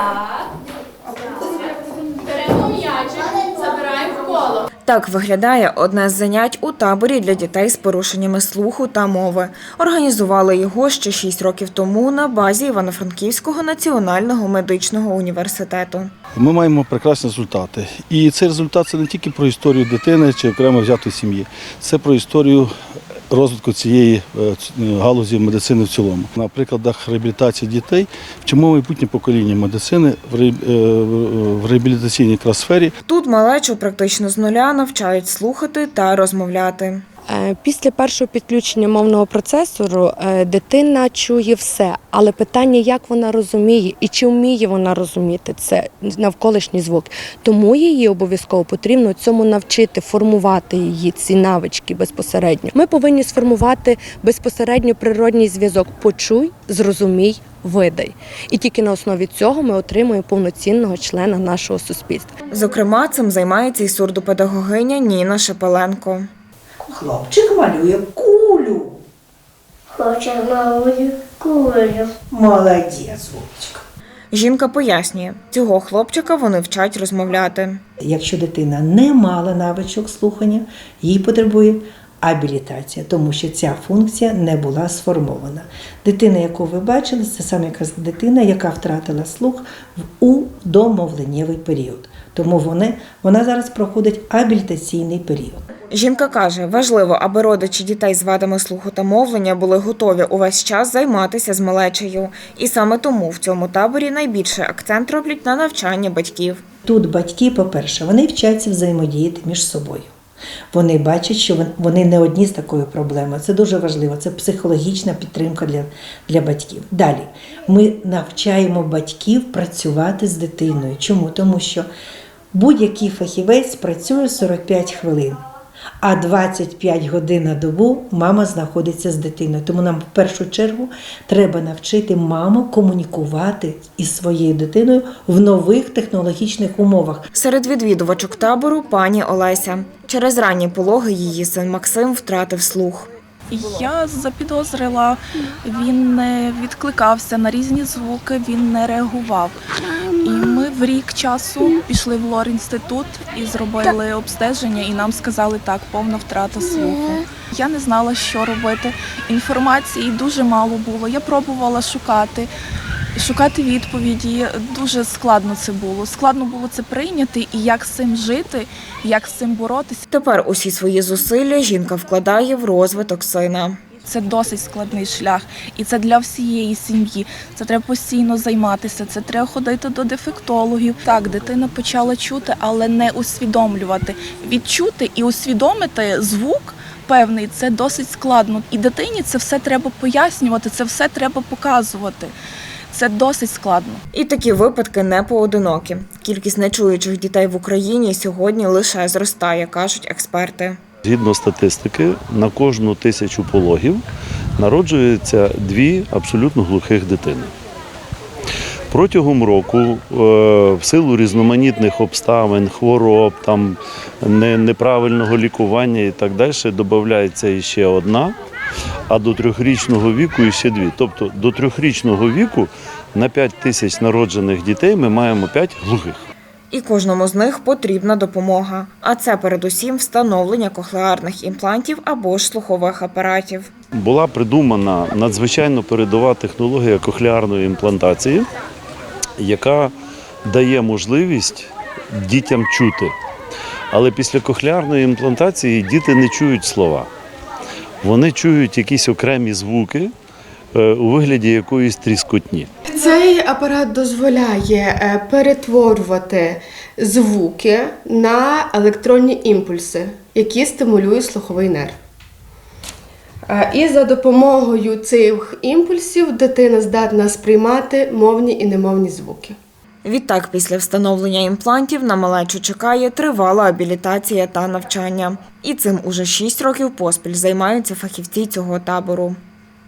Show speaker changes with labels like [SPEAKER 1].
[SPEAKER 1] Так. Забираємо коло.
[SPEAKER 2] Так виглядає одне з занять у таборі для дітей з порушеннями слуху та мови. Організували його ще 6 років тому на базі Івано-Франківського національного медичного університету.
[SPEAKER 3] Ми маємо прекрасні результати. І цей результат це не тільки про історію дитини чи окремо взятої сім'ї, це про історію розвитку цієї е, ц- галузі медицини в цілому. На прикладах реабілітації дітей вчимо майбутнє покоління медицини в е, реабілітаційній сфері.
[SPEAKER 2] Тут малечу практично з нуля навчають слухати та розмовляти.
[SPEAKER 4] Е, Після першого підключення мовного процесору е, дитина чує все, але питання, як вона розуміє і чи вміє вона розуміти це навколишній звук. Тому її обов'язково потрібно цьому навчити, формувати її ці навички безпосередньо. Ми повинні сформувати безпосередньо природній зв'язок. Почуй, зрозумій, видай. І тільки на основі цього ми отримуємо повноцінного члена нашого суспільства.
[SPEAKER 2] Зокрема, цим займається і сурдопедагогиня Ніна Шепеленко.
[SPEAKER 5] Хлопчик малює кулю.
[SPEAKER 6] Хоче малую кулю.
[SPEAKER 5] Молодець, Вовчик.
[SPEAKER 2] Жінка пояснює, цього хлопчика вони вчать розмовляти.
[SPEAKER 5] Якщо дитина не мала навичок слухання, їй потребує абілітація, тому що ця функція не була сформована. Дитина, яку ви бачили, це саме якраз дитина, яка втратила слух в- у домовленнєвий період. Тому вони, вона зараз проходить абілітаційний період.
[SPEAKER 2] Жінка каже, важливо, аби родичі дітей з вадами слуху та мовлення були готові увесь час займатися з малечею. І саме тому в цьому таборі найбільший акцент роблять на навчання батьків.
[SPEAKER 5] Тут батьки, по-перше, вони вчаться взаємодіяти між собою. Вони бачать, що вони не одні з такою проблемою. Це дуже важливо. Це психологічна підтримка для, для батьків. Далі ми навчаємо батьків працювати з дитиною. Чому? Тому що будь-який фахівець працює 45 хвилин. А 25 годин на добу мама знаходиться з дитиною. Тому нам в першу чергу треба навчити маму комунікувати із своєю дитиною в нових технологічних умовах.
[SPEAKER 2] Серед відвідувачок табору пані Олеся. Через ранні пологи її син Максим втратив слух.
[SPEAKER 7] Я запідозрила, він не відкликався на різні звуки, він не реагував. І в рік часу пішли в лор-інститут і зробили обстеження, і нам сказали так, повна втрата слуху. Я не знала, що робити. Інформації дуже мало було. Я пробувала шукати. Шукати відповіді дуже складно це було. Складно було це прийняти і як з цим жити, як з цим боротися.
[SPEAKER 2] Тепер усі свої зусилля жінка вкладає в розвиток сина.
[SPEAKER 7] Це досить складний шлях, і це для всієї сім'ї. Це треба постійно займатися. Це треба ходити до дефектологів. Так, дитина почала чути, але не усвідомлювати. Відчути і усвідомити звук певний це досить складно. І дитині це все треба пояснювати, це все треба показувати. Це досить складно.
[SPEAKER 2] І такі випадки не поодинокі. Кількість нечуючих дітей в Україні сьогодні лише зростає, кажуть експерти.
[SPEAKER 8] Згідно статистики, на кожну тисячу пологів народжується дві абсолютно глухих дитини. Протягом року, е, в силу різноманітних обставин, хвороб, там, неправильного лікування і так далі, додається іще одна, а до трьохрічного віку іще дві. Тобто до трьохрічного віку на 5 тисяч народжених дітей ми маємо 5 глухих.
[SPEAKER 2] І кожному з них потрібна допомога. А це передусім встановлення кохлеарних імплантів або ж слухових апаратів.
[SPEAKER 8] була придумана надзвичайно передова технологія кохлеарної імплантації, яка дає можливість дітям чути. Але після кохлеарної імплантації діти не чують слова. Вони чують якісь окремі звуки у вигляді якоїсь тріскотні.
[SPEAKER 9] Цей апарат дозволяє е, перетворювати звуки на електронні імпульси, які стимулюють слуховий нерв. Е, І за допомогою цих імпульсів дитина здатна сприймати мовні і немовні звуки.
[SPEAKER 2] Відтак, після встановлення імплантів на малечу чекає тривала абілітація та навчання. І цим уже 6 років поспіль займаються фахівці цього табору.